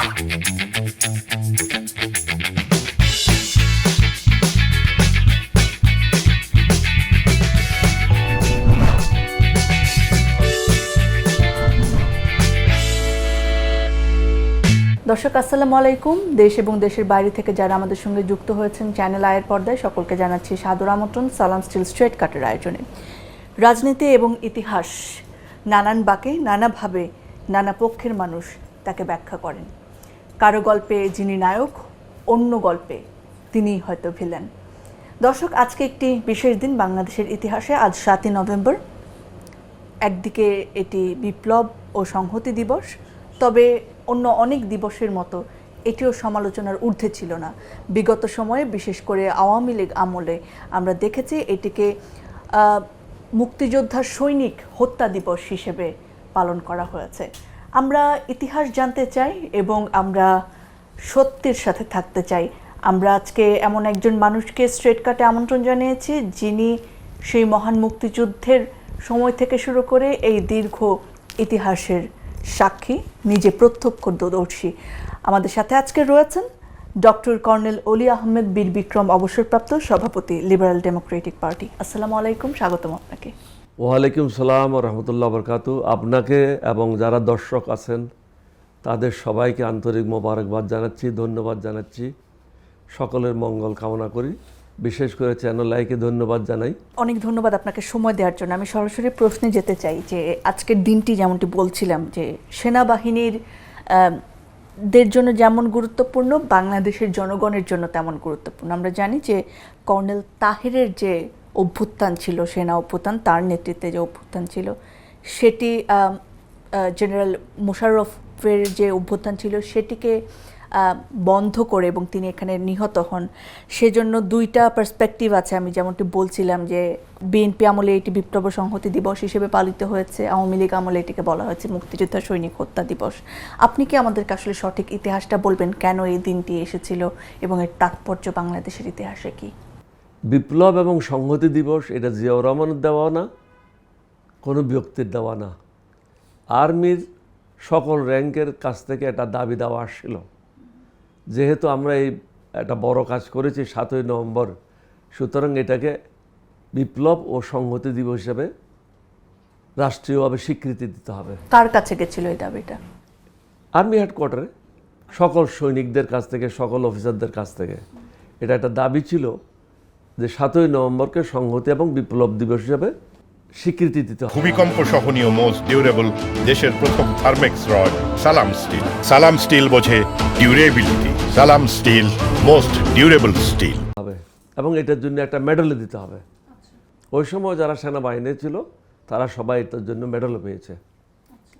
দর্শক, আসসালামু আলাইকুম। দেশ এবং দেশের বাইরে থেকে যারা আমাদের সঙ্গে যুক্ত হয়েছেন, চ্যানেল আয়ের পর্দায় সকলকে জানাচ্ছি সাদর আমন্ত্রণ, সালাম স্টিল স্ট্রেট কাটের আয়োজনে। রাজনীতি এবং ইতিহাস নানান বাকে, নানাভাবে, নানা পক্ষের মানুষ তাকে ব্যাখ্যা করেন। কারও গল্পে যিনি নায়ক অন্য গল্পে তিনি হয়তো ভিলেন। দর্শক আজকে একটি বিশেষ দিন বাংলাদেশের ইতিহাসে। আজ সাতই নভেম্বর। একদিকে এটি বিপ্লব ও সংহতি দিবস তবে অন্য অনেক দিবসের মতো এটিও সমালোচনার ঊর্ধ্বে ছিল না। বিগত সময়ে বিশেষ করে আওয়ামী লীগ আমলে আমরা দেখেছি এটিকে আহ, মুক্তিযোদ্ধার সৈনিক হত্যা দিবস হিসেবে পালন করা হয়েছে। আমরা ইতিহাস জানতে চাই এবং আমরা সত্যের সাথে থাকতে চাই। আমরা আজকে এমন একজন মানুষকে স্ট্রেট কাটে আমন্ত্রণ জানিয়েছি, যিনি সেই মহান মুক্তিযুদ্ধের সময় থেকে শুরু করে এই দীর্ঘ ইতিহাসের সাক্ষী, নিজে প্রত্যক্ষদর্শী। আমাদের সাথে আজকে রয়েছেন ডক্টর কর্নেল অলি আহমেদ বীর বিক্রম অবসরপ্রাপ্ত সভাপতি, লিবারেল ডেমোক্রেটিক পার্টি। আসসালামু আলাইকুম, স্বাগতম আপনাকে। ওয়ালাইকুম সালাম রহমতুল্লাহ বরকাত। আপনাকে এবং যারা দর্শক আছেন, তাদের সবাইকে আন্তরিক মোবারকবাদ জানাচ্ছি, ধন্যবাদ জানাচ্ছি। সকলের মঙ্গল কামনা করি। বিশেষ করে চ্যানেল লাইকে ধন্যবাদ জানাই। অনেক ধন্যবাদ আপনাকে সময় দেওয়ার জন্য। আমি সরাসরি প্রশ্নে যেতে চাই যে, আজকের দিনটি যেমনটি বলছিলাম যে, সেনাবাহিনীর দের জন্য যেমন গুরুত্বপূর্ণ, বাংলাদেশের জনগণের জন্য তেমন গুরুত্বপূর্ণ। আমরা জানি যে, কর্নেল তাহেরের যে অভ্যুত্থান ছিল, সেনা অভ্যুত্থান, তার নেতৃত্বে যে অভ্যুত্থান ছিল, সেটি জেনারেল মোশাররফের যে অভ্যুত্থান ছিল, সেটিকে বন্ধ করে এবং তিনি এখানে নিহত হন। সেজন্য দুইটা পার্সপেক্টিভ আছে, আমি যেমনটি বলছিলাম যে বিএনপি আমলে এটি বিপ্লব সংহতি দিবস হিসেবে পালিত হয়েছে, আওয়ামী লীগ আমলে এটিকে বলা হয়েছে মুক্তিযোদ্ধা সৈনিক হত্যা দিবস। আপনি কি আমাদেরকে আসলে সঠিক ইতিহাসটা বলবেন, কেন এই দিনটি এসেছিল এবং এর তাৎপর্য বাংলাদেশের ইতিহাসে কি? বিপ্লব এবং সংহতি দিবস এটা জিয়াউর রহমানের দেওয়া না কোনো ব্যক্তির দেওয়া না। আর্মির সকল র্যাঙ্কের কাছ থেকে একটা দাবি দেওয়া আসছিল। যেহেতু আমরা এই একটা বড় কাজ করেছি সাতই নভেম্বর সুতরাং এটাকে বিপ্লব ও সংহতি দিবস হিসাবে রাষ্ট্রীয়ভাবে স্বীকৃতি দিতে হবে। কার কাছে গেছিল এই দাবিটা? আর্মি হেডকোয়ার্টারে। সকল সৈনিকদের কাছ থেকে সকল অফিসারদের কাছ থেকে। এটা একটা দাবি ছিল। যে সাতই নভেম্বরকে সংহতি এবং বিপ্লব দিবস হিসাবে স্বীকৃতি দিতে হবে। ভূমিকম্প সহনীয় মোস্ট ডিউরেবল দেশের প্রথম Thermex rod Salam steel. Salam steel বোঝে durability. Salam steel most durable steel. হবে। এবং এটার জন্য একটা মেডেল দিতে হবে। ওই সময় যারা সেনাবাহিনী ছিল তারা সবাই এটার জন্য মেডেল পেয়েছে।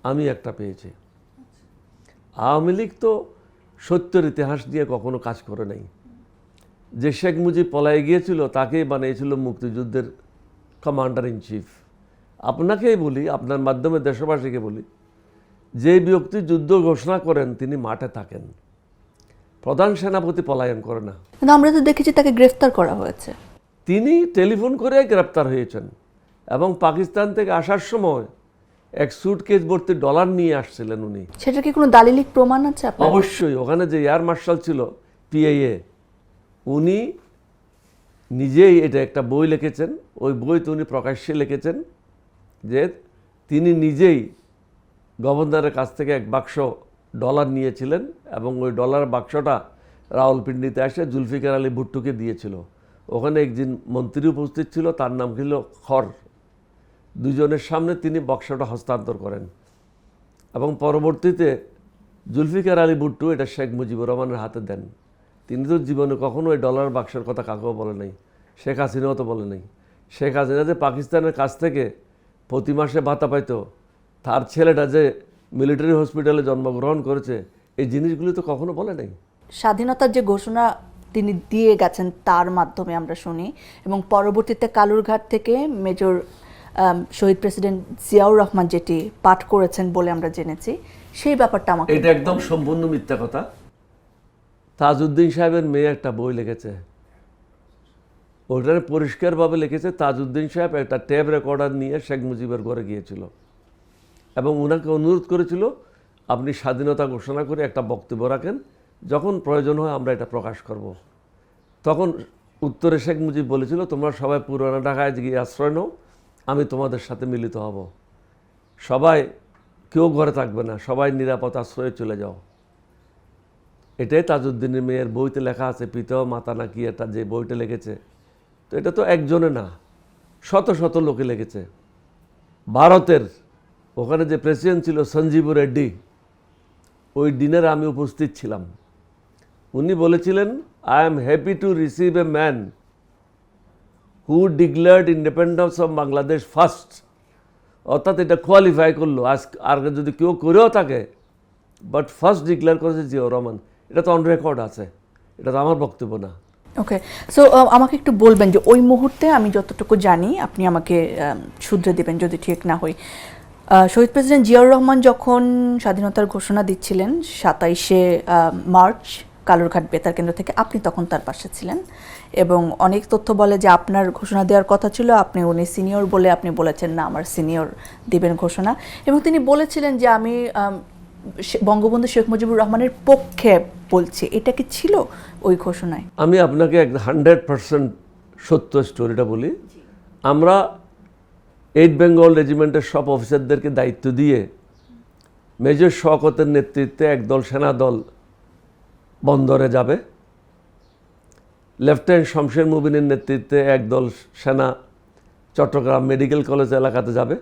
আমি একটা পেয়েছি। আওয়ামী লীগ তো সত্যের ইতিহাস দিয়ে কখনো কাজ করে নাই। যে শেখ মুজিব পলায় গিয়েছিল তাকেই বানিয়েছিল মুক্তিযুদ্ধের কমান্ডার ইন চিফ আপনাকেই বলি আপনার মাধ্যমে দেশবাসীকে বলি যে ব্যক্তি যুদ্ধ ঘোষণা করেন তিনি মাঠে থাকেন। প্রধান সেনাপতি পলায়ন করে না। কিন্তু আমরা তো দেখেছি তাকে গ্রেফতার করা হয়েছে। তিনি টেলিফোন করে গ্রেপ্তার হয়েছেন এবং পাকিস্তান থেকে আসার সময় এক সুটকেস ভর্তি ডলার নিয়ে আসছিলেন উনি। সেটা কি কোনো দালিলিক প্রমাণ আছে অবশ্যই ওখানে যে এয়ার মার্শাল ছিল পিআইএ উনি নিজেই এটা একটা বই লিখেছেন। ওই বইতে উনি প্রকাশ্যে লিখেছেন যে তিনি নিজেই গভর্নরের কাছ থেকে এক বাক্স ডলার নিয়েছিলেন এবং ওই ডলার বাক্সটা রাওয়ালপিন্ডিতে এসে জুলফিকার আলী ভুট্টুকে দিয়েছিল। ওখানে একজন মন্ত্রী উপস্থিত ছিল, তার নাম ছিল খর দুজনের সামনে তিনি বাক্সটা হস্তান্তর করেন। এবং পরবর্তীতে জুলফিকার আলী ভুট্টু এটা শেখ মুজিবুর রহমানের হাতে দেন। তিনি তো জীবনে কখনো ওই ডলার বাক্সের কথা কাকেও বলে নাই। শেখ হাসিনাও তো বলে নাই। শেখ হাসিনা যে পাকিস্তানের কাছ থেকে প্রতি মাসে ভাতা পাইতো তার ছেলেটা যে মিলিটারি হসপিটালে জন্মগ্রহণ করেছে এই জিনিসগুলি তো কখনো বলে নাই। স্বাধীনতার যে ঘোষণা তিনি দিয়ে গেছেন তার মাধ্যমে আমরা শুনি এবং পরবর্তীতে কালুরঘাট থেকে মেজর শহীদ প্রেসিডেন্ট জিয়াউর রহমান যেটি পাঠ করেছেন বলে আমরা জেনেছি সেই ব্যাপারটা আমাকে এটা একদম সম্পূর্ণ মিথ্যা কথা। তাজউদ্দিন সাহেবের মেয়ে একটা বই লিখেছে। ওটারে পরিষ্কারভাবে লিখেছে, তাজউদ্দিন সাহেব একটা ট্যাব রেকর্ডার নিয়ে শেখ মুজিবের ঘরে গিয়েছিল। এবং ওনাকে অনুরোধ করেছিল, আপনি স্বাধীনতা ঘোষণা করে একটা বক্তব্য রাখেন, যখন প্রয়োজন হয় আমরা এটা প্রকাশ করব। তখন উত্তরে শেখ মুজিব বলেছিল, তোমরা সবাই পুরানা ঢাকায় গিয়ে আশ্রয় নাও, আমি তোমাদের সাথে মিলিত হব। সবাই, কেউ ঘরে থাকবে না, সবাই নিরাপদ আশ্রয়ে চলে যাও। এটাই তাজউদ্দিনের মেয়ের বইতে লেখা আছে পিতাও মাতা না কি এটা যে বইটা লিখেছে। তো এটা তো একজনে না, শত শত লোকে লিখেছে। ভারতের, ওখানে যে প্রেসিডেন্ট ছিল সঞ্জীব রেড্ডি, ওই ডিনারে আমি উপস্থিত ছিলাম। উনি বলেছিলেন I am happy to receive a man who declared independence of Bangladesh first অর্থাৎ এটা কোয়ালিফাই করল। আজ আর যদি কেউ করেও থাকে বাট ফার্স্ট ডিক্লেয়ার করেছে জিয়াউর রহমান। এটা তো অন রেকর্ড আছে। এটা তো আমার বক্তব্য না। ওকে সো আমাকে একটু বলবেন যে ওই মুহূর্তে আমি যতটুকু জানি, আপনি আমাকে শুধরে দেবেন যদি ঠিক না হই শহীদ প্রেসিডেন্ট জিয়াউর রহমান যখন স্বাধীনতার ঘোষণা দিচ্ছিলেন সাতাইশে মার্চ কালুরঘাট বেতার কেন্দ্র থেকে, আপনি তখন তার পাশে ছিলেন। এবং অনেক তথ্য বলে যে আপনার ঘোষণা দেওয়ার কথা ছিল, আপনি উনি সিনিয়র বলে আপনি বলেছেন, না, আমার সিনিয়র দিবেন ঘোষণা। এবং তিনি বলেছিলেন যে আমি বঙ্গবন্ধু শেখ মুজিবুর রহমানের পক্ষে বলছে। এটা কি ছিল ওই ঘোষণায়? আমি আপনাকে এক হান্ড্রেড পার্সেন্ট সত্য স্টোরিটা বলি। আমরা এইট বেঙ্গল রেজিমেন্টের সব অফিসারদেরকে দায়িত্ব দিয়ে মেজর শওকতের নেতৃত্বে একদল সেনা দল বন্দরে যাবে। লেফটেন্যান্ট শমশের মুবিনের নেতৃত্বে একদল সেনা চট্টগ্রাম মেডিকেল কলেজ এলাকাতে যাবে।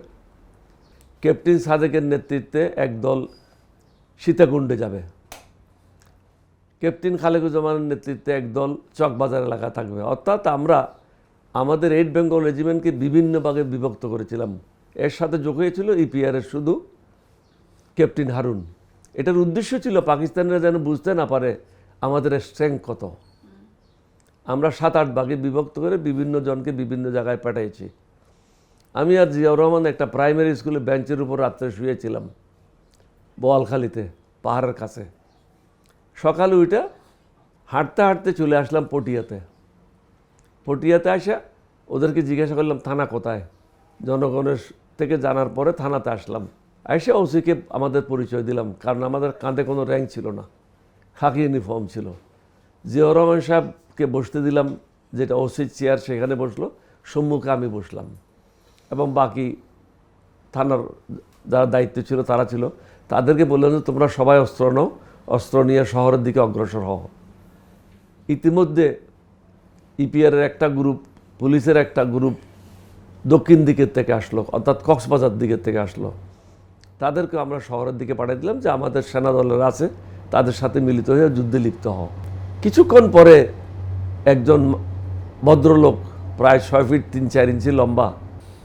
ক্যাপ্টেন সাদেকের নেতৃত্বে একদল সীতাকুণ্ডে যাবে। ক্যাপ্টেন খালেকুজ্জামানের নেতৃত্বে একদল চকবাজার এলাকা থাকবে। অর্থাৎ আমরা আমাদের এইট বেঙ্গল রেজিমেন্টকে বিভিন্ন ভাগে বিভক্ত করেছিলাম। এর সাথে যোগ হয়েছিল ইপিআরের শুধু ক্যাপ্টেন হারুন। এটার উদ্দেশ্য ছিল পাকিস্তানিরা যেন বুঝতে না পারে আমাদের স্ট্রেংথ কত। আমরা সাত আট ভাগে বিভক্ত করে বিভিন্ন জনকে বিভিন্ন জায়গায় পাঠিয়েছি আমি আর জিয়াউর রহমান একটা প্রাইমারি স্কুলে বেঞ্চের উপর রাত্রে শুয়েছিলাম। বোয়ালখালীতে, পাহাড়ের কাছে। সকালে উঠে হাঁটতে হাঁটতে চলে আসলাম পটিয়াতে। পটিয়াতে আসা ওদেরকে জিজ্ঞাসা করলাম, থানা কোথায়? জনগণের থেকে জানার পরে থানাতে আসলাম। এসে ওসিকে আমাদের পরিচয় দিলাম, কারণ আমাদের কাঁধে কোনো র্যাঙ্ক ছিল না, খাকি ইউনিফর্ম ছিল। জিয়াউর রহমান সাহেবকে বসতে দিলাম, যেটা ওসি চেয়ার সেখানে বসল, সম্মুখে আমি বসলাম। এবং বাকি থানার যারা দায়িত্ব ছিল, তারা ছিল। তাদেরকে বললেন যে, তোমরা সবাই অস্ত্র নাও, অস্ত্র নিয়ে শহরের দিকে অগ্রসর হও। ইতিমধ্যে ইপিআরের একটা গ্রুপ পুলিশের একটা গ্রুপ দক্ষিণ দিকের থেকে আসলো, অর্থাৎ কক্সবাজার দিকের থেকে আসলো। তাদেরকে আমরা শহরের দিকে পাঠিয়ে দিলাম যে, আমাদের সেনা দলের আছে, তাদের সাথে মিলিত হয়ে যুদ্ধে লিপ্ত হও। কিছুক্ষণ পরে একজন ভদ্রলোক প্রায় ছয় ফিট তিন চার ইঞ্চি লম্বা,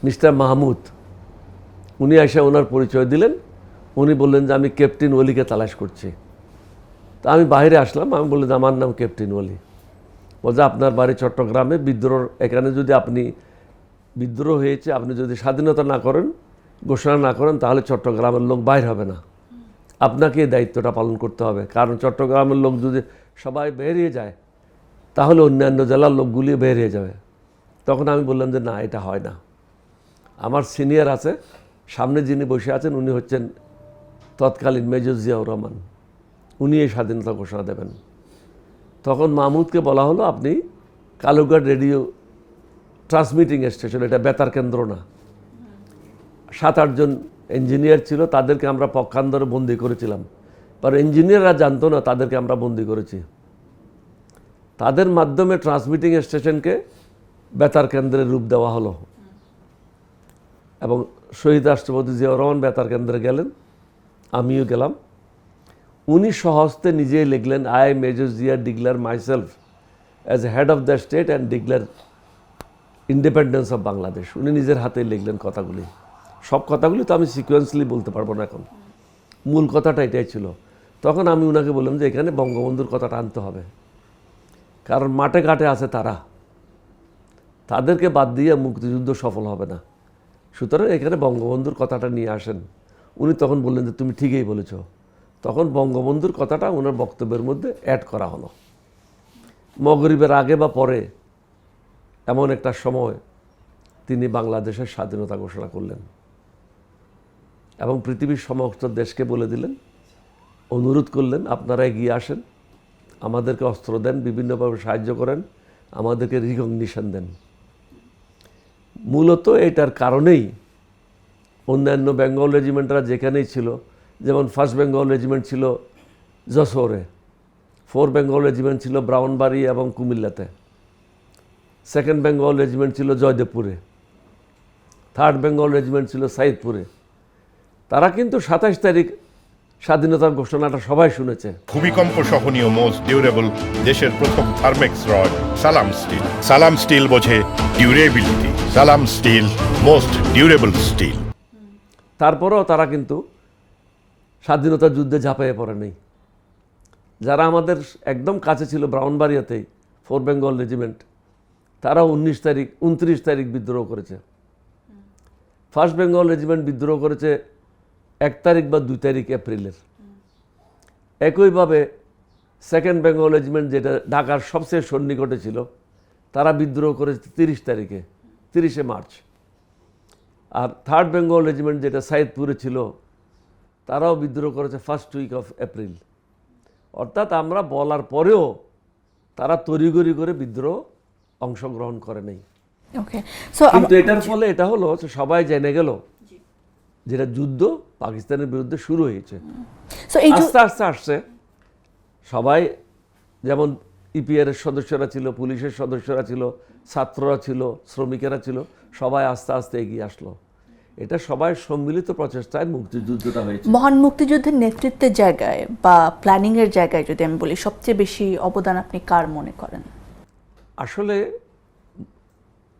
মিস্টার মাহমুদ, উনি এসে ওনার পরিচয় দিলেন। উনি বললেন যে, আমি ক্যাপ্টেন ওলিকে তালাশ করছি। তা আমি বাইরে আসলাম, আমি বললাম যে, আমার নাম ক্যাপ্টেন ওলি। বলছে আপনার বাড়ি চট্টগ্রামে বিদ্রোহ, এখানে যদি আপনি বিদ্রোহ হয়েছে, আপনি যদি স্বাধীনতা না করেন, ঘোষণা না করেন, তাহলে চট্টগ্রামের লোক বাইর হবে না। আপনাকে এই দায়িত্বটা পালন করতে হবে। কারণ চট্টগ্রামের লোক যদি সবাই বেরিয়ে যায়, তাহলে অন্যান্য জেলার লোকগুলি বেরিয়ে যাবে। তখন আমি বললাম যে, না, এটা হয় না। আমার সিনিয়র আছে, সামনে যিনি বসে আছেন, উনি হচ্ছেন তৎকালীন মেজর জিয়াউর রহমান, উনি এই স্বাধীনতা ঘোষণা দেবেন। তখন মাহমুদকে বলা হলো, আপনি কালুঘাট রেডিও ট্রান্সমিটিং স্টেশন, এটা বেতার কেন্দ্র না। সাত আটজন ইঞ্জিনিয়ার ছিল, তাদেরকে আমরা পক্ষান্তরে বন্দি করেছিলাম। আর ইঞ্জিনিয়াররা জানতো না, তাদেরকে আমরা বন্দি করেছি। তাদের মাধ্যমে ট্রান্সমিটিং স্টেশনকে বেতার কেন্দ্রের রূপ দেওয়া হলো। এবং শহীদ রাষ্ট্রপতি জিয়াউর রহমান বেতার কেন্দ্রে গেলেন। আমিও গেলাম। উনি সহস্তে নিজেই লিখলেন I major Zia declare myself as head of the state and declare independence of Bangladesh উনি নিজের হাতে লিখলেন কথাগুলি। সব কথাগুলি তো আমি সিকোয়েন্সলি বলতে পারব না এখন। মূল কথাটা এটাই ছিল। তখন আমি ওনাকে বললাম যে, এখানে বঙ্গবন্ধুর কথাটা আনতে হবে। কারণ মাঠে ঘাটে আছে তারা। তাদেরকে বাদ দিয়ে মুক্তিযুদ্ধ সফল হবে না। সুতরাং এখানে বঙ্গবন্ধুর কথাটা নিয়ে আসেন। উনি তখন বললেন যে, তুমি ঠিকই বলেছ। তখন বঙ্গবন্ধুর কথাটা ওনার বক্তব্যের মধ্যে অ্যাড করা হলো। মগরিবের আগে বা পরে এমন একটা সময় তিনি বাংলাদেশের স্বাধীনতা ঘোষণা করলেন এবং পৃথিবীর সমস্ত দেশকে বলে দিলেন, অনুরোধ করলেন, আপনারা এগিয়ে আসেন, আমাদেরকে অস্ত্র দেন, বিভিন্নভাবে সাহায্য করেন, আমাদেরকে রিকগনিশন দেন। মূলত এটার কারণেই অন্যান্য বেঙ্গল রেজিমেন্টরা যেখানেই ছিল, যেমন ফার্স্ট বেঙ্গল রেজিমেন্ট ছিল যশোরে ফোর বেঙ্গল রেজিমেন্ট ছিল ব্রাউনবাড়ি এবং কুমিল্লাতে সেকেন্ড বেঙ্গল রেজিমেন্ট ছিল জয়দেবপুরে থার্ড বেঙ্গল রেজিমেন্ট ছিল সাইদপুরে। তারা কিন্তু সাতাশ তারিখ স্বাধীনতার ঘোষণাটা সবাই শুনেছে। ভূমিকম্প সহনীয় মোস্ট ডিউরেবল দেশের প্রথম Thermex rod Salam steel. Salam steel বোঝে durability, Salam steel, most durable steel. তারপরেও তারা কিন্তু স্বাধীনতা যুদ্ধে ঝাঁপাইয়ে পড়ে নেই যারা আমাদের একদম কাছে ছিল ব্রাউনবাড়িয়াতেই ফোর বেঙ্গল রেজিমেন্ট, তারা উনিশ তারিখ, উনত্রিশ তারিখ বিদ্রোহ করেছে। ফার্স্ট বেঙ্গল রেজিমেন্ট বিদ্রোহ করেছে এক তারিখ বা দুই তারিখ এপ্রিলের। একইভাবে সেকেন্ড বেঙ্গল রেজিমেন্ট যেটা ঢাকার সবচেয়ে সন্নিকটে ছিল, তারা বিদ্রোহ করেছে তিরিশ তারিখে, তিরিশে মার্চ। আর থার্ড বেঙ্গল রেজিমেন্ট যেটা সাইদপুরে ছিল তারাও বিদ্রোহ করেছে ফার্স্ট উইক অফ এপ্রিল অর্থাৎ আমরা বলার পরেও তারা তড়িগড়ি করে বিদ্রোহ অংশগ্রহণ করে নেই। ওকে কিন্তু এটার ফলে এটা হলো সবাই জেনে গেল যেটা যুদ্ধ পাকিস্তানের বিরুদ্ধে শুরু হয়েছে। আস্তে আস্তে আসছে। সবাই যেমন ইপিআর এর সদস্যরা ছিল পুলিশের সদস্যরা ছিল ছাত্ররা ছিল শ্রমিকেরা ছিল সবাই আস্তে আস্তে এগিয়ে আসলো। এটা সবাই সম্মিলিত প্রচেষ্টায় মুক্তিযুদ্ধটা হয়েছে। মহান মুক্তিযুদ্ধের নেতৃত্বের জায়গায় বা প্ল্যানিং এর জায়গায় যদি আমি বলি সবচেয়ে বেশি অবদান আপনি কার মনে করেন? আসলে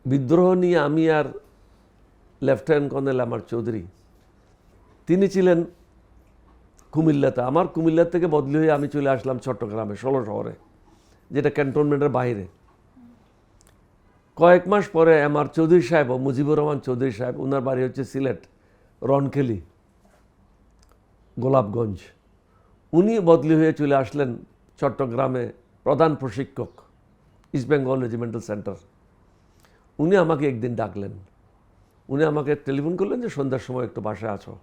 বিদ্রোহ নিয়ে আমি আর লেফটেন্যান্ট কর্নেল আমার চৌধুরী তিনি ছিলেন কুমিল্লাতে। আমার কুমিল্লা থেকে বদলি হয়ে আমি চলে আসলাম চট্টগ্রামে ষোলো শহরে যেটা ক্যান্টনমেন্টের বাইরে। কয়েক মাস পরে আমার চৌধুরী সাহেব ও মুজিবুর রহমান চৌধুরী সাহেব ওনার বাড়ি হচ্ছে সিলেট, রনখেলি, গোলাপগঞ্জ। উনি বদলি হয়ে চলে আসলেন চট্টগ্রামে প্রধান প্রশিক্ষক, ইস্ট বেঙ্গল রেজিমেন্টাল সেন্টার। উনি আমাকে একদিন ডাকলেন। উনি আমাকে টেলিফোন করলেন যে, সন্ধ্যার সময় একটু বাসায় আছো।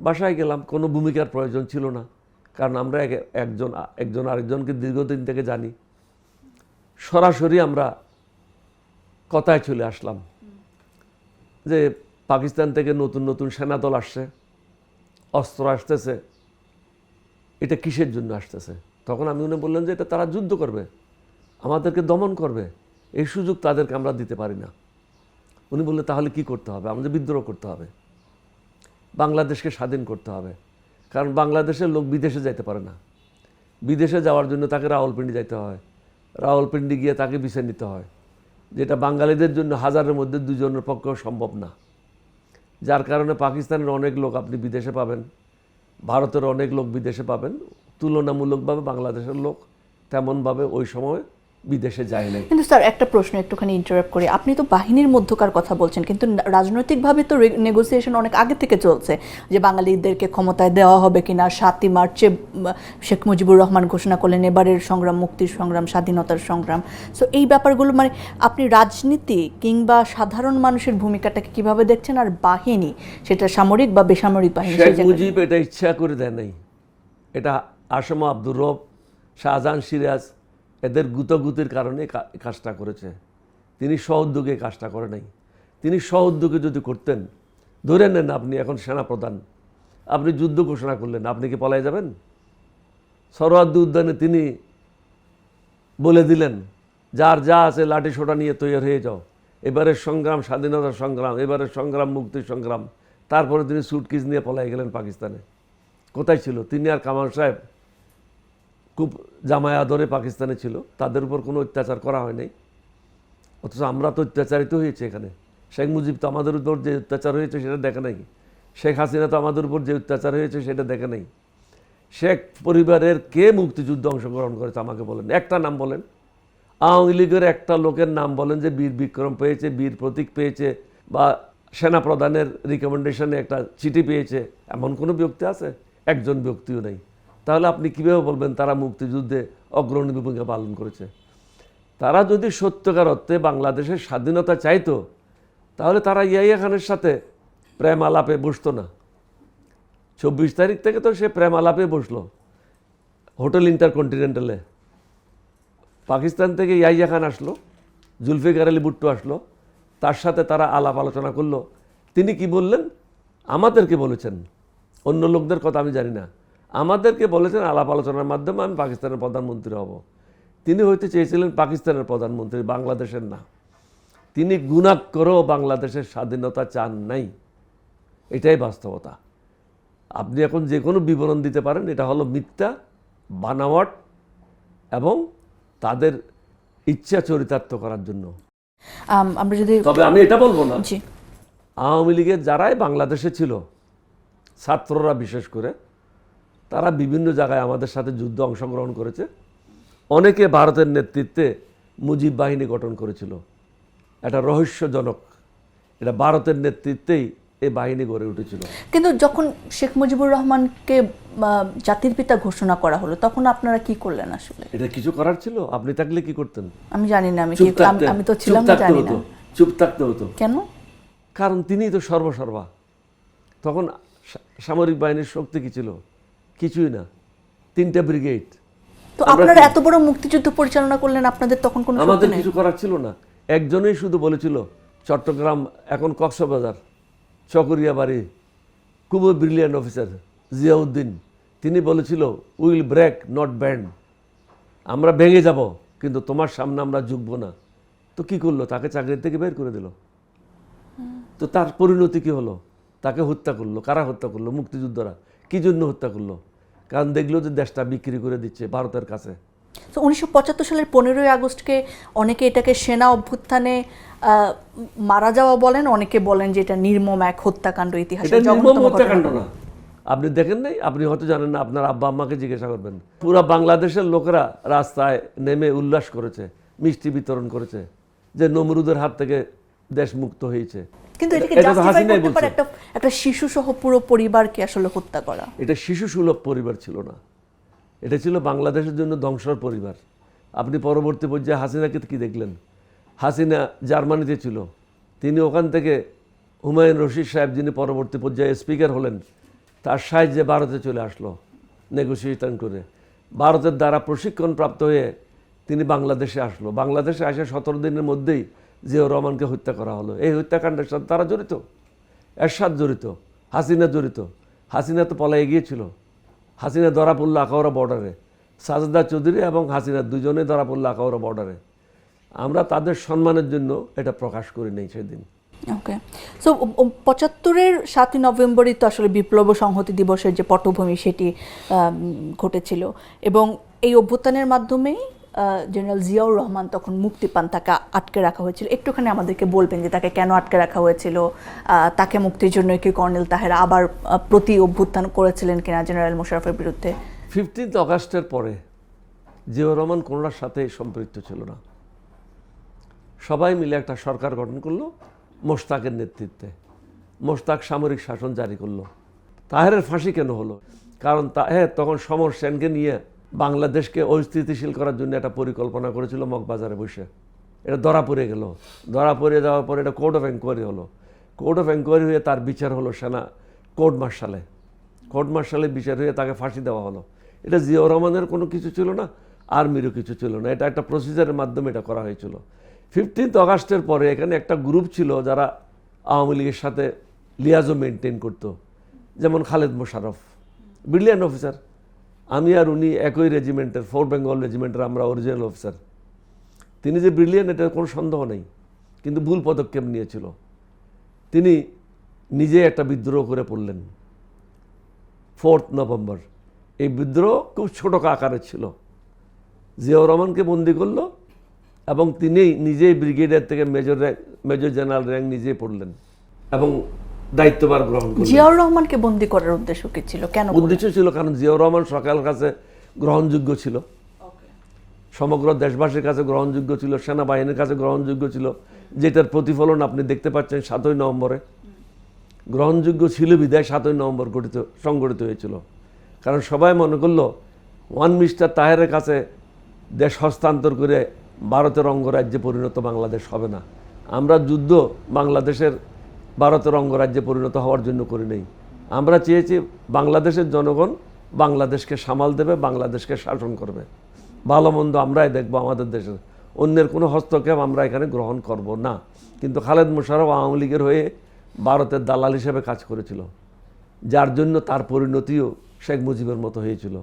বাসায় গেলাম, কোনো ভূমিকার প্রয়োজন ছিল না, কারণ আমরা এক- একজন একজন আরেকজনকে দীর্ঘদিন থেকে জানি। সরাসরি আমরা কথায় চলে আসলাম যে পাকিস্তান থেকে নতুন নতুন সেনাদল আসছে, অস্ত্র আসতেছে, এটা কিসের জন্য আসতেছে? তখন আমি উনি বললেন যে এটা তারা যুদ্ধ করবে, আমাদেরকে দমন করবে, এই সুযোগ তাদেরকে আমরা দিতে পারি না। উনি বললেন, তাহলে কি করতে হবে? আমাদের বিদ্রোহ করতে হবে, বাংলাদেশকে স্বাধীন করতে হবে, কারণ বাংলাদেশের লোক বিদেশে যাইতে পারে না। বিদেশে যাওয়ার জন্য তাকে রাওয়ালপিন্ডি যাইতে হয়, রাওয়ালপিন্ডি গিয়ে তাকে বিচার নিতে হয়। যেটা বাঙালিদের জন্য হাজারের মধ্যে দুজনের পক্ষেও সম্ভব না। যার কারণে পাকিস্তানের অনেক লোক আপনি বিদেশে পাবেন, ভারতের অনেক লোক বিদেশে পাবেন, তুলনামূলকভাবে বাংলাদেশের লোক তেমনভাবে ওই সময় বিদেশে যায় নাই। কিন্তু স্যার একটা প্রশ্ন একটুখানি ইন্টারাপ্ট করি। আপনি তো বাহিনীর মধ্যকার কথা বলছেন কিন্তু রাজনৈতিকভাবে তো নেগোসিয়েশন অনেক আগে থেকে চলছে যে বাঙালিদেরকে ক্ষমতায় দেওয়া হবে কিনা। সাতই মার্চে শেখ মুজিবুর রহমান ঘোষণা করলেন এবারের সংগ্রাম মুক্তির সংগ্রাম স্বাধীনতার সংগ্রাম। সো এই ব্যাপারগুলো মানে আপনি রাজনীতি কিংবা সাধারণ মানুষের ভূমিকাটাকে কীভাবে দেখছেন আর বাহিনী সেটা সামরিক বা বেসামরিক বাহিনী শেখ মুজিব এটা ইচ্ছা করে দেয় নাই। এটা আসম আব্দুর রব শাহজাহান সিরাজ এদের গুতগুতির কারণে কাজটা করেছে। তিনি সহদ্যোগে কাজটা করে নাই। তিনি সহদ্যোগে যদি করতেন, ধরে নেন আপনি এখন সেনাপ্রধান, আপনি যুদ্ধ ঘোষণা করলেন, আপনি কি পলায় যাবেন? সরোয়ার্দী উদ্যানে তিনি বলে দিলেন, যার যা আছে লাঠি সোটা নিয়ে তৈরি হয়ে যাও। এবারের সংগ্রাম স্বাধীনতার সংগ্রাম, এবারের সংগ্রাম, মুক্তির সংগ্রাম। তারপরে তিনি সুটকিস নিয়ে পলাই গেলেন পাকিস্তানে। কোথায় ছিল? তিনি আর কামাল সাহেব খুব জামায় আদরে পাকিস্তানে ছিল, তাদের উপর কোনো অত্যাচার করা হয় নাই। অথচ আমরা তো অত্যাচারিত হয়েছে এখানে। শেখ মুজিব তো আমাদের উপর যে অত্যাচার হয়েছে সেটা দেখে নাই। শেখ হাসিনা তো আমাদের উপর যে অত্যাচার হয়েছে সেটা দেখে নাই। শেখ পরিবারের কে মুক্তিযুদ্ধে অংশগ্রহণ করেছে আমাকে বলেন। একটা নাম বলেন। আওয়ামী লীগের একটা লোকের নাম বলেন যে বীর বিক্রম পেয়েছে, বীর প্রতীক পেয়েছে, বা সেনা প্রধানের রিকমেন্ডেশনে একটা চিঠি পেয়েছে। এমন কোনো ব্যক্তি আছে? একজন ব্যক্তিও নেই। তাহলে আপনি কীভাবে বলবেন তারা মুক্তিযুদ্ধে অগ্রণী ভূমিকা পালন করেছে? তারা যদি সত্যকার অর্থে বাংলাদেশের স্বাধীনতা চাইতো, তাহলে তারা ইয়াইয়া খানের সাথে প্রেম আলাপে বসতো না। চব্বিশ তারিখ থেকে তো সে প্রেম আলাপে বসল হোটেল ইন্টারকন্টিনেন্টালে। পাকিস্তান থেকে ইয়াইয়া খান আসলো, জুলফিকার আলী ভুট্টো আসলো, তার সাথে তারা আলাপ আলোচনা করল। তিনি কি বললেন? আমাদেরকে বলেছেন। অন্য লোকদের কথা আমি জানি না। আমাদেরকে বলেছেন আলাপ আলোচনার মাধ্যমে আমি পাকিস্তানের প্রধানমন্ত্রী হব। তিনি হইতে চেয়েছিলেন পাকিস্তানের প্রধানমন্ত্রী বাংলাদেশের না। তিনি গুণাক করেও বাংলাদেশের স্বাধীনতা চান নাই। এটাই বাস্তবতা। আপনি এখন যে কোনো বিবরণ দিতে পারেন এটা হলো মিথ্যা বানাওয়াট এবং তাদের ইচ্ছা চরিতার্থ করার জন্য। আম, আমরা যদি তবে আমি এটা বলব না। আওয়ামী লীগের যারাই বাংলাদেশে ছিল ছাত্ররা বিশেষ করে তারা বিভিন্ন জায়গায় আমাদের সাথে যুদ্ধ অংশগ্রহণ করেছে। অনেকে ভারতের নেতৃত্বে মুজিব বাহিনী গঠন করেছিল। এটা রহস্যজনক। এটা ভারতের নেতৃত্বেই এই বাহিনী গড়ে উঠেছিল। কিন্তু যখন শেখ মুজিবুর রহমানকে জাতির পিতা ঘোষণা করা হলো তখন আপনারা কি করলেন আসলে? এটা কিছু করার ছিল? আপনি থাকলে কি করতেন? আমি জানি না আমি আমি- তো ছিলাম না জানি না। চুপ থাকতে হতো। কেন? কারণ তিনিই তো সর্বসর্বা। তখন সামরিক বাহিনীর শক্তি কি ছিল? কিছুই না। তিনটা ব্রিগেড তো আপনারা এত বড় মুক্তিযুদ্ধ পরিচালনা করলেন আপনাদের তখন কোনো আমাদের কিছু করার ছিল না। একজনই শুধু বলেছিল চট্টগ্রাম এখন কক্সবাজার চকরিয়া বাড়ি খুবই ব্রিলিয়ান্ট অফিসার জিয়াউদ্দিন। তিনি বলেছিল উইল ব্রেক নট ব্যান্ড আমরা ভেঙে যাব কিন্তু তোমার সামনে আমরা ঝুঁকবো না। তো কি করল? তাকে চাকরি থেকে বের করে দিল। তো তার পরিণতি কি হলো? তাকে হত্যা করল। কারা হত্যা করল? মুক্তিযোদ্ধারা। কি জন্য হত্যা করল? কারণ দেখল যে দেশটা বিক্রি করে দিচ্ছে ভারতের কাছে। তো উনিশশো পঁচাত্তর সালের পনেরোই আগস্টকে অনেকে এটাকে সেনা অভ্যুত্থানে মারা যাওয়া বলেন অনেকে বলেন যে এটা নির্মম এক হত্যাকাণ্ড ইতিহাসে। হত্যাকাণ্ড না। আপনি দেখেন নাই? আপনি হয়তো জানেন না আপনার আব্বা আম্মাকে জিজ্ঞাসা করবেন। পুরা বাংলাদেশের লোকেরা রাস্তায় নেমে উল্লাস করেছে মিষ্টি বিতরণ করেছে যে নমরুদের হাত থেকে দেশ মুক্ত হয়েছে। কিন্তু এটাকে জাস্টিফাই করতে পারে একটা একটা শিশু সহ পুরো পরিবারকে আসলে হত্যা করা। এটা শিশু সুলভ পরিবার ছিল না। এটা ছিল বাংলাদেশের জন্য ধ্বংসর পরিবার। আপনি পরবর্তী পর্যায়ে হাসিনাকে কি দেখলেন? হাসিনা জার্মানিতে ছিল। তিনি ওখান থেকে হুমায়ুন রশিদ সাহেব যিনি পরবর্তী পর্যায়ে স্পিকার হলেন তার সাহায্যে ভারতে চলে আসলো নেগোসিয়েশন করে। ভারতের দ্বারা প্রশিক্ষণ প্রাপ্ত হয়ে তিনি বাংলাদেশে আসলো। বাংলাদেশে আসে সতেরো দিনের মধ্যেই জিয়াউর রহমানকে হত্যা করা হলো। এই হত্যাকাণ্ডের সাথে তারা জড়িত। এরশাদ জড়িত, হাসিনা জড়িত। হাসিনা তো পলায় গিয়েছিল। হাসিনা ধরা পড়ল আখাউড়া বর্ডারে সাজদা চৌধুরী এবং হাসিনা দুজনে ধরা পড়ল আখাউড়া বর্ডারে আমরা তাদের সম্মানের জন্য এটা প্রকাশ করি নেই সেদিন। ওকে সো পঁচাত্তরের সাতই নভেম্বরই তো আসলে বিপ্লব সংহতি দিবসের যে পটভূমি সেটি ঘটেছিল। এবং এই অভ্যুত্থানের মাধ্যমেই জেনারেল জিয়াউর রহমান তখন মুক্তি পান, তাকে আটকে রাখা হয়েছিল। একটুখানি আমাদেরকে বলবেন যে তাকে কেন আটকে রাখা হয়েছিল? তাকে মুক্তির জন্য কি কর্নেল তাহেরা আবার প্রতি অভ্যুত্থান করেছিলেন কিনা জেনারেল মোশারফের বিরুদ্ধে? ফিফটিন্থ অগাস্টের পরে জিয়াউর রহমান কোনোটার সাথে সম্পৃক্ত ছিল না। সবাই মিলে একটা সরকার গঠন করল, মোশতাকের নেতৃত্বে। মোশতাক সামরিক শাসন জারি করল। তাহেরের ফাঁসি কেন হলো? কারণ তাহের তখন সমর সেনকে নিয়ে বাংলাদেশকে অস্থিতিশীল করার জন্য একটা পরিকল্পনা করেছিল মগবাজারে বসে। এটা ধরা পড়ে গেল। ধরা পড়ে যাওয়ার পরে এটা কোর্ট অফ এনকোয়ারি হলো। কোর্ট অফ এনকোয়ারি হয়ে তার বিচার হলো সেনা কোর্ট মার্শালে। কোর্ট মার্শালে বিচার হয়ে তাকে ফাঁসি দেওয়া হলো। এটা জিয়াউর রহমানের কোনো কিছু ছিল না, আর্মিরও কিছু ছিল না। এটা একটা প্রসিজারের মাধ্যমে এটা করা হয়েছিল। ফিফটিন্থ অগাস্টের পরে এখানে একটা গ্রুপ ছিল যারা আওয়ামী লীগের সাথে লিয়াজও মেনটেন করতো। যেমন খালেদ মোশারফ ব্রিলিয়ান্ট অফিসার আমি আর উনি একই রেজিমেন্টের ফোর বেঙ্গল রেজিমেন্টের আমরা অরিজিনাল অফিসার তিনি যে ব্রিলিয়ান এটার কোনো সন্দেহ নেই। কিন্তু ভুল পদক্ষেপ নিয়েছিল। তিনি নিজে একটা বিদ্রোহ করে পড়লেন। ফোর্থ নভেম্বর এই বিদ্রোহ খুব ছোট আকারে ছিল। জিয়াউর রহমানকে বন্দি করল এবং তিনি নিজেই ব্রিগেডিয়ার থেকে major rank major general rank নিজেই পড়লেন। এবং দায়িত্বভার গ্রহণ করলেন। জিয়াউর রহমানকে বন্দি করার উদ্দেশ্য কি ছিল? কেন উদ্দেশ্য ছিল কারণ জিয়াউর রহমান সকাল কাছে গ্রহণযোগ্য ছিল। সমগ্র দেশবাসীর কাছে গ্রহণযোগ্য ছিল সেনাবাহিনীর কাছে গ্রহণযোগ্য ছিল। যেটার প্রতিফলন আপনি দেখতে পাচ্ছেন সাতই নভেম্বরে। গ্রহণযোগ্য ছিল বিদায় সাতই নভেম্বর গঠিত সংগঠিত হয়েছিল। কারণ সবাই মনে করল ওয়ান মিস্টার তাহেরের কাছে দেশ হস্তান্তর করে ভারতের অঙ্গরাজ্যে পরিণত বাংলাদেশ হবে না। আমরা যুদ্ধ বাংলাদেশের ভারতের অঙ্গরাজ্যে পরিণত হওয়ার জন্য করি নেই। আমরা চেয়েছি বাংলাদেশের জনগণ বাংলাদেশকে সামাল দেবে, বাংলাদেশকে শাসন করবে। ভালো মন্দ আমরাই দেখব আমাদের দেশের অন্যের কোনো হস্তক্ষেপ আমরা এখানে গ্রহণ করব না। কিন্তু খালেদ মোশারফ আওয়ামী লীগের হয়ে ভারতের দালাল হিসেবে কাজ করেছিল। যার জন্য তার পরিণতিও শেখ মুজিবের মতো হয়েছিল।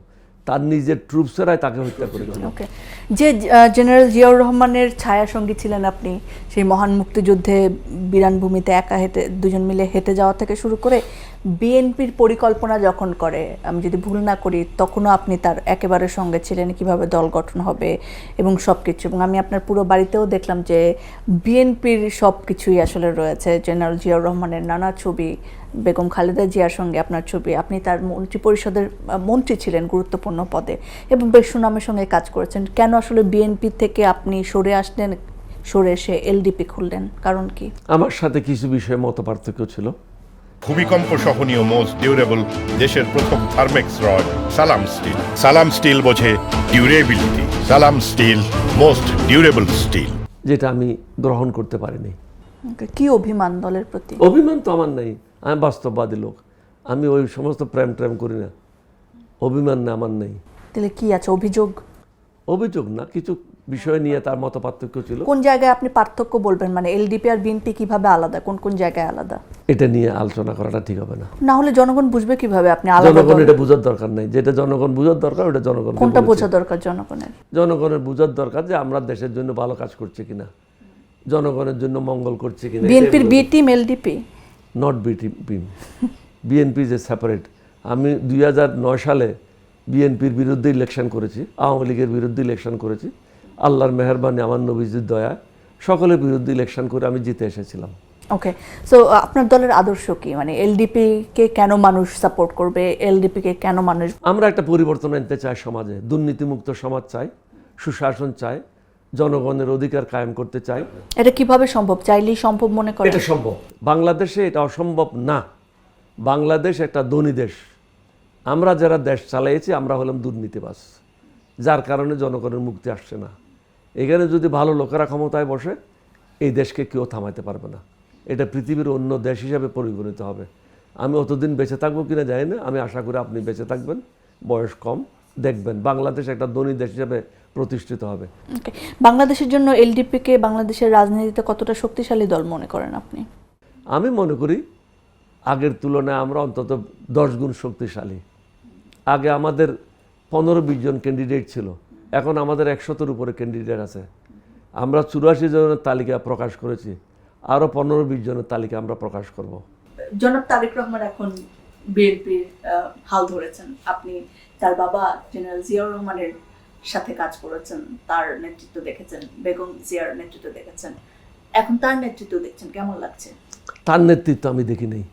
তার নিজের ট্রুপসেরাই তাকে হত্যা করেছিল ওকে যে জেনারেল জিয়াউর রহমানের ছায়া সঙ্গী ছিলেন আপনি, সেই মহান মুক্তিযুদ্ধে বিরান ভূমিতে একা হেঁটে, দুজন মিলে হেঁটে যাওয়া থেকে শুরু করে বিএনপির পরিকল্পনা যখন করে, আমি যদি ভুল না করি, তখনও আপনি তার একেবারে সঙ্গে ছিলেন, কীভাবে দল গঠন হবে এবং সব কিছু এবং আমি আপনার পুরো বাড়িতেও দেখলাম যে বিএনপির সব কিছুই আসলে রয়েছে। জেনারেল জিয়াউর রহমানের নানা ছবি বেগম খালেদা জিয়ার সঙ্গে আপনার ছবি আপনি তার মন্ত্রী পরিষদের মন্ত্রী ছিলেন গুরুত্বপূর্ণ পদে এবং বেশ সুনামের সঙ্গে কাজ করেছেন। কেন আসলে বিএনপি থেকে আপনি সরে আসলেন সরে এসে এলডিপি খুললেন? কারণ কি? আমার সাথে কিছু বিষয়ে মত পার্থক্য ছিল। ভূমিকম্প সহনীয় মোস্ট ডিউরেবল দেশের প্রথম Thermex rod Salam steel. Salam steel বোঝে durability Salam steel most durable steel. যেটা আমি গ্রহণ করতে পারিনি। কি অভিমান দলের প্রতি? অভিমান তো আমার নেই। আমি বাস্তববাদী লোক। আমি ওই সমস্ত প্রেম ট্রেম করি না। অভিমান না আমার নেই। তাহলে কি আছে? অভিযোগ? অভিযোগ না কিছু বিষয় নিয়ে তার মত পার্থক্য ছিল। কোন জায়গায় আপনি পার্থক্য বলবেন? মানে এলডিপি আর বিএনপি কীভাবে আলাদা? কোন কোন জায়গায় আলাদা? এটা নিয়ে আলোচনা করাটা ঠিক হবে না। না হলে জনগণ বুঝবে কীভাবে আপনি আলাদা জনগণ এটা বোঝার দরকার নেই। যেটা জনগণ বোঝার দরকার ওটা জনগণ কোনটা বোঝা দরকার জনগণের? জনগণের বোঝার দরকার যে আমরা দেশের জন্য ভালো কাজ করছি কিনা। জনগণের জন্য মঙ্গল করছি কিনা। বিএনপির B team LDP not BTP BNP যে সেপারেট আমি দুই হাজার নয় সালে বিএনপির বিরুদ্ধে ইলেকশন করেছি আওয়ামী লীগের বিরুদ্ধে ইলেকশন করেছি। আল্লাহর মেহরবানি আমার নবীজির দয়া সকলের বিরুদ্ধে ইলেকশন করে আমি জিতে এসেছিলাম। ওকে সো আপনার দলের আদর্শ কি? মানে এলডিপি কে কেন মানুষ সাপোর্ট করবে? এলডিপি কে কেন মানুষ আমরা একটা পরিবর্তন আনতে চাই সমাজে। দুর্নীতিমুক্ত সমাজ চাই সুশাসন চাই জনগণের অধিকার কায়েম করতে চাই। এটা কীভাবে সম্ভব? চাইলেই সম্ভব মনে করেন। এটা সম্ভব। বাংলাদেশে এটা অসম্ভব না। বাংলাদেশ একটা ধনী দেশ। আমরা যারা দেশ চালাইছি আমরা হলাম দুর্নীতিবাজ। যার কারণে জনগণের মুক্তি আসছে না। এখানে যদি ভালো লোকেরা ক্ষমতায় বসে এই দেশকে কেউ থামাইতে পারবে না। এটা পৃথিবীর অন্য দেশ হিসাবে পরিগণিত হবে। আমি অতদিন বেঁচে থাকব কিনা জানি না। আমি আশা করি আপনি বেঁচে থাকবেন। বয়স কম। দেখবেন বাংলাদেশ একটা ধনী দেশ হিসাবে প্রতিষ্ঠিত হবে। বাংলাদেশের জন্য এলডিপি কে বাংলাদেশের রাজনীতিতে কতটা শক্তিশালী দল মনে করেন আপনি? আমি মনে করি আগের তুলনায় আমরা অন্তত দশ গুণ শক্তিশালী। আগে আমাদের পনেরো বিশ জন ক্যান্ডিডেট ছিল এখন আমাদের একশতের উপরে ক্যান্ডিডেট আছে। আমরা চুরাশি জনের তালিকা প্রকাশ করেছি আরও পনেরো বিশ জনের তালিকা আমরা প্রকাশ করব। জনাব তারেক রহমান এখন বিএনপির হাল ধরেছেন। আপনি তার বাবা জেনারেল জিয়াউর রহমানের সাথে কাজ করেছেন তার নেতৃত্ব দেখেছেন বেগম জিয়ার নেতৃত্ব দেখেছেন। এখন তার নেতৃত্ব দেখছেন কেমন লাগছে? তার নেতৃত্ব আমি দেখি নেই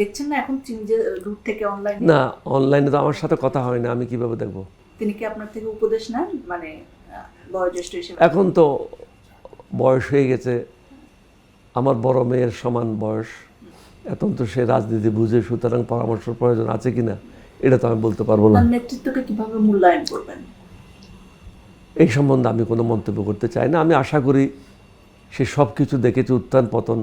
দেখছেন না এখন চীন যে রুট থেকে অনলাইন না অনলাইনে তো আমার সাথে কথা হয় না আমি কীভাবে দেখব? তিনি কি আপনার থেকে উপদেশ নেন? মানে বয়োজ্যেষ্ঠ হিসেবে? এখন তো বয়স হয়ে গেছে আমার বড় মেয়ের সমান বয়স। এখন তো সে রাজনীতি বুঝে সুতরাং পরামর্শ প্রয়োজন আছে কিনা এটা তো আমি বলতে পারব না। নেতৃত্বকে কীভাবে মূল্যায়ন করবেন? এই সম্বন্ধে আমি কোনো মন্তব্য করতে চাই না। আমি আশা করি সে সব কিছু দেখেছে উত্থান পতন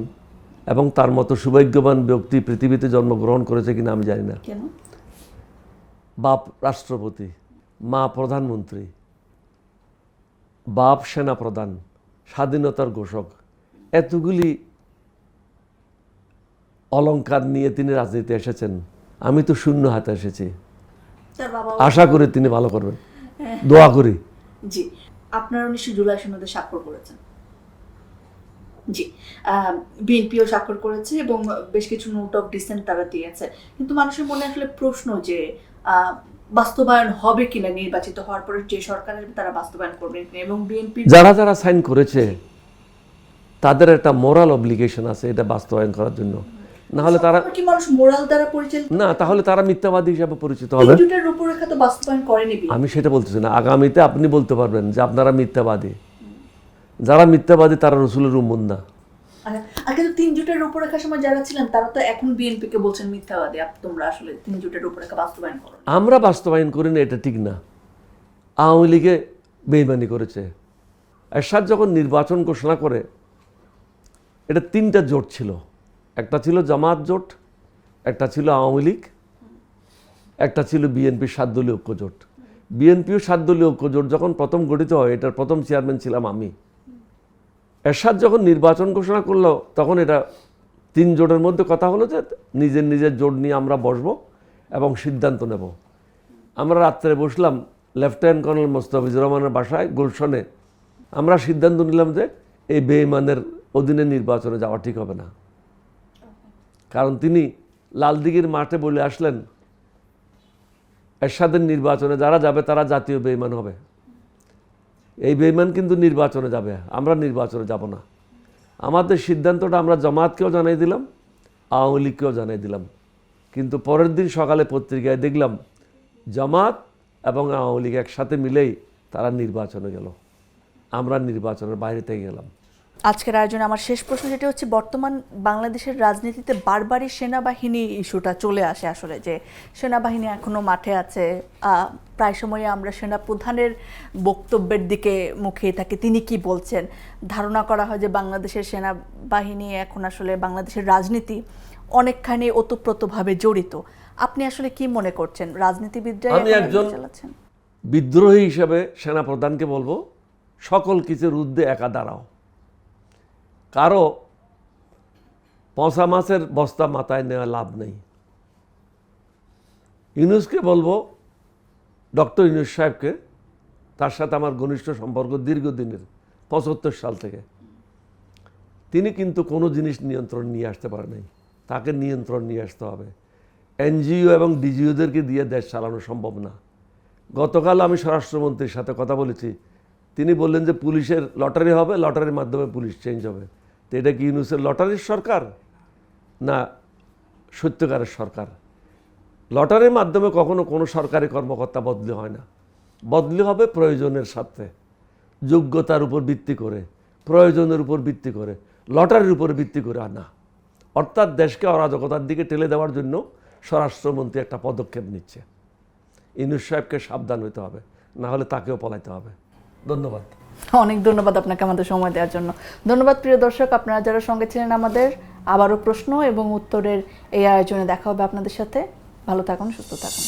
এবং তার মতো সৌভাগ্যবান ব্যক্তি পৃথিবীতে জন্মগ্রহণ করেছে কিনা আমি জানি না। বাপ রাষ্ট্রপতি মা প্রধানমন্ত্রী বাপ সেনা প্রধান স্বাধীনতার ঘোষক এতগুলি অলংকার নিয়ে তিনি রাজনীতি এসেছেন। আমি তো শূন্য হাতে এসেছি। আশা করি তিনি ভালো করবেন। দোয়া করি। জি। আপনারা উনিশশো জুলাই সনদে স্বাক্ষর করেছেন। জি। বিএনপিও স্বাক্ষর করেছে এবং বেশ কিছু নোট অফ ডিসেন্ট তারা দিয়েছে। কিন্তু মানুষের মনে আসলে প্রশ্ন যে বাস্তবায়ন হবে কিনা নির্বাচিত হওয়ার পরে যে সরকার তারা বাস্তবায়ন করবেন কিনা এবং বিএনপি যারা যারা সাইন করেছে, তাদের একটা মোরাল অব্লিগেশন আছে এটা বাস্তবায়ন করার জন্য। না হলে তারা কি মানুষ মোরাল দ্বারা পরিচালিত? না তাহলে তারা মিথ্যাবাদী হিসাবে পরিচিত হবে। রূপরেখা তো বাস্তবায়ন করেনি আমি সেটা বলতেছি না। আগামীতে আপনি বলতে পারবেন যে আপনারা মিথ্যাবাদী। যারা মিথ্যাবাদী তারা রসুলের উম্মন না আর কিন্তু তিন জোটের রূপরেখার সময় যারা ছিলেন তারা তো এখন বিএনপি কে বলছেন মিথ্যাবাদী। তোমরা আসলে তিন জোটের রূপরেখা বাস্তবায়ন করো। আমরা বাস্তবায়ন করি না এটা ঠিক না। আওয়ামী লীগে বেইমানি করেছে। এরশাদ যখন নির্বাচন ঘোষণা করে এটা তিনটা জোট ছিল। একটা ছিল জামাত জোট, একটা ছিল আওয়ামী লীগ, একটা ছিল বিএনপির সাত দলীয় ঐক্যজোট বিএনপিও সাত দলীয় ঐক্যজোট যখন প্রথম গঠিত হয়, এটার প্রথম চেয়ারম্যান ছিলাম আমি। এরশাদ যখন নির্বাচন ঘোষণা করল, তখন এটা তিন জোটের মধ্যে কথা হলো যে নিজের নিজের জোট নিয়ে আমরা বসবো এবং সিদ্ধান্ত নেব। আমরা রাত্রে বসলাম লেফটেন্যান্ট কর্নেল মোস্তাফিজুর রহমানের বাসায় গুলশনে। আমরা সিদ্ধান্ত নিলাম যে এই বেইমানের অধীনে নির্বাচনে যাওয়া ঠিক হবে না। কারণ তিনি লালদিঘির মাঠে বলে আসলেন, এরশাদের নির্বাচনে যারা যাবে তারা জাতীয় বেইমান হবে। এই বেইমান কিন্তু নির্বাচনে যাবে, আমরা নির্বাচনে যাব না। আমাদের সিদ্ধান্তটা আমরা জামাতকেও জানাই দিলাম, আওয়ামী লীগকেও জানাই দিলাম। কিন্তু পরের দিন সকালে পত্রিকায় দেখলাম, জামাত এবং আওয়ামী লীগ একসাথে মিলেই তারা নির্বাচনে গেল। আমরা নির্বাচনের বাইরে থেকে গেলাম। আজকের আয়োজনে আমার শেষ প্রশ্ন যেটা হচ্ছে বর্তমান বাংলাদেশের রাজনীতিতে বারবারই সেনাবাহিনী ইস্যুটা চলে আসে আসলে যে সেনাবাহিনী এখনও মাঠে আছে। প্রায় সময় আমরা সেনা প্রধানের বক্তব্যের দিকে মুখিয়ে থাকি। তিনি কি বলছেন? ধারণা করা হয় যে বাংলাদেশের সেনাবাহিনী এখন আসলে বাংলাদেশের রাজনীতি অনেকখানি ওতপ্রোতভাবে জড়িত। আপনি আসলে কি মনে করছেন? রাজনীতিবিদরা আমি একজন- চালাচ্ছেন? বিদ্রোহী হিসেবে সেনাপ্রধানকে বলব সকল কিছুর ঊর্ধ্বে একা দাঁড়াও। কারও পচা মাছের বস্তা মাথায় নেওয়া লাভ নেই। ইউনুসকে বলব, ডক্টর ইউনুস সাহেবকে, তার সাথে আমার ঘনিষ্ঠ সম্পর্ক দীর্ঘদিনের, পঁচাত্তর সাল থেকে। তিনি কিন্তু কোনো জিনিস নিয়ন্ত্রণ নিয়ে আসতে পারে নাই। তাকে নিয়ন্ত্রণ নিয়ে আসতে হবে। এনজিও এবং ডিজিওদেরকে দিয়ে দেশ চালানো সম্ভব না। গতকাল আমি স্বরাষ্ট্রমন্ত্রীর সাথে কথা বলেছি। তিনি বললেন যে পুলিশের লটারি হবে, লটারির মাধ্যমে পুলিশ চেঞ্জ হবে। তো এটা কি ইউনুসের লটারির সরকার? না, সত্যিকারের সরকার। লটারির মাধ্যমে কখনো কোনো সরকারি কর্মকর্তা বদলি হয় না। বদলি হবে প্রয়োজনের সাথে যোগ্যতার উপর ভিত্তি করে, প্রয়োজনের উপর ভিত্তি করে, লটারির উপর ভিত্তি করে আর না অর্থাৎ দেশকে অরাজকতার দিকে ঠেলে দেওয়ার জন্য স্বরাষ্ট্রমন্ত্রী একটা পদক্ষেপ নিচ্ছে। ইনুস সাহেবকে সাবধান হতে হবে, না হলে তাকেও পলাইতে হবে। ধন্যবাদ। অনেক ধন্যবাদ আপনাকে আমাদের সময় দেওয়ার জন্য। ধন্যবাদ প্রিয় দর্শক, আপনারা যারা সঙ্গে ছিলেন আমাদের, আবারও প্রশ্ন এবং উত্তরের এই আয়োজনে দেখা হবে আপনাদের সাথে। ভালো থাকুন, সুস্থ থাকুন।